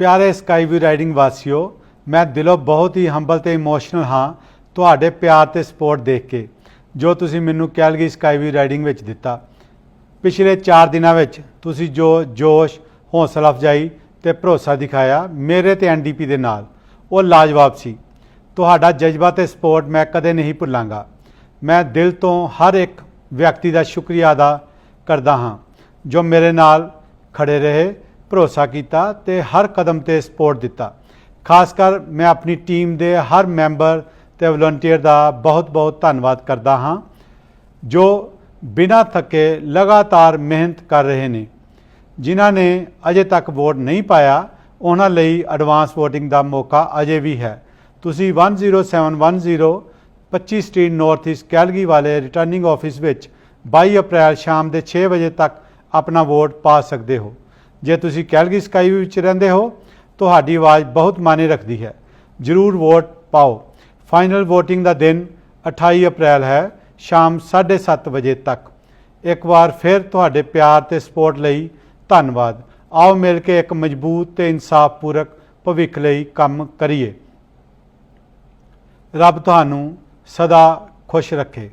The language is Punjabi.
ਪਿਆਰੇ ਸਕਾਈ ਵੀ ਰਾਈਡਿੰਗ ਵਾਸੀਓ, ਮੈਂ ਦਿਲੋਂ ਬਹੁਤ ਹੀ ਹੰਬਲ ਤੇ ਇਮੋਸ਼ਨਲ ਹਾਂ ਤੁਹਾਡੇ ਪਿਆਰ ਤੇ ਸਪੋਰਟ ਦੇਖ ਕੇ, ਜੋ ਤੁਸੀਂ ਮੈਨੂੰ ਕੈਲਗਰੀ ਸਕਾਈ ਵੀ ਰਾਈਡਿੰਗ ਵਿੱਚ ਦਿੱਤਾ। ਪਿਛਲੇ 4 ਦਿਨਾਂ ਵਿੱਚ ਤੁਸੀਂ ਜੋ ਜੋਸ਼, ਹੌਸਲਾ ਅਫਜਾਈ ਤੇ ਭਰੋਸਾ ਦਿਖਾਇਆ ਮੇਰੇ ਤੇ ਐਨਡੀਪੀ ਦੇ ਨਾਲ, ਉਹ ਲਾਜਵਾਬ ਸੀ। ਤੁਹਾਡਾ ਜਜ਼ਬਾ ਤੇ ਸਪੋਰਟ ਮੈਂ ਕਦੇ ਨਹੀਂ ਭੁੱਲਾਂਗਾ। ਮੈਂ ਦਿਲ ਤੋਂ ਹਰ ਇੱਕ ਵਿਅਕਤੀ ਦਾ ਸ਼ੁਕਰੀਆ ਅਦਾ ਕਰਦਾ ਹਾਂ, ਜੋ ਮੇਰੇ ਨਾਲ ਖੜੇ ਰਹੇ ਭਰੋਸਾ ਕੀਤਾ ਤੇ ਹਰ ਕਦਮ ਤੇ ਸਪੋਰਟ ਦਿੱਤਾ। ਖਾਸ ਕਰ ਮੈਂ ਆਪਣੀ ਟੀਮ ਦੇ ਹਰ ਮੈਂਬਰ ਤੇ ਵਲੰਟੀਅਰ ਦਾ ਬਹੁਤ-ਬਹੁਤ ਧੰਨਵਾਦ ਕਰਦਾ ਹਾਂ, ਜੋ ਬਿਨਾਂ ਥੱਕੇ ਲਗਾਤਾਰ ਮਿਹਨਤ ਕਰ ਰਹੇ ਨੇ। ਜਿਨ੍ਹਾਂ ਨੇ ਅਜੇ ਤੱਕ ਵੋਟ ਨਹੀਂ ਪਾਇਆ, ਉਹਨਾਂ ਲਈ ਐਡਵਾਂਸ VOTING ਦਾ ਮੌਕਾ ਅਜੇ ਵੀ ਹੈ। ਤੁਸੀਂ 10710 25 ਸਟਰੀਟ ਨਾਰਥ ਈਸਟ ਕੈਲਗੀ ਵਾਲੇ ਰਿਟਰਨਿੰਗ ਆਫਿਸ ਵਿੱਚ 22 ਅਪ੍ਰੈਲ ਸ਼ਾਮ ਦੇ 6 ਵਜੇ ਤੱਕ ਆਪਣਾ ਵੋਟ ਪਾ ਸਕਦੇ ਹੋ। ਜੇ ਤੁਸੀਂ ਕੈਲਗੀ ਸਕਾਈ ਵਿੱਚ ਰਹਿੰਦੇ ਹੋ, ਤੁਹਾਡੀ ਆਵਾਜ਼ ਬਹੁਤ ਮਾਇਨੇ ਰੱਖਦੀ ਹੈ। ਜ਼ਰੂਰ ਵੋਟ ਪਾਓ। ਫਾਈਨਲ VOTING ਦਾ ਦਿਨ 28 ਅਪ੍ਰੈਲ ਹੈ, ਸ਼ਾਮ 7:30 ਵਜੇ ਤੱਕ। ਇੱਕ ਵਾਰ ਫਿਰ ਤੁਹਾਡੇ ਪਿਆਰ ਤੇ ਸਪੋਰਟ ਲਈ ਧੰਨਵਾਦ। ਆਓ ਮਿਲ ਕੇ ਇੱਕ ਮਜ਼ਬੂਤ ਤੇ ਇਨਸਾਫ ਪੂਰਕ ਭਵਿੱਖ ਲਈ ਕੰਮ ਕਰੀਏ। ਰੱਬ ਤੁਹਾਨੂੰ ਸਦਾ ਖੁਸ਼ ਰੱਖੇ।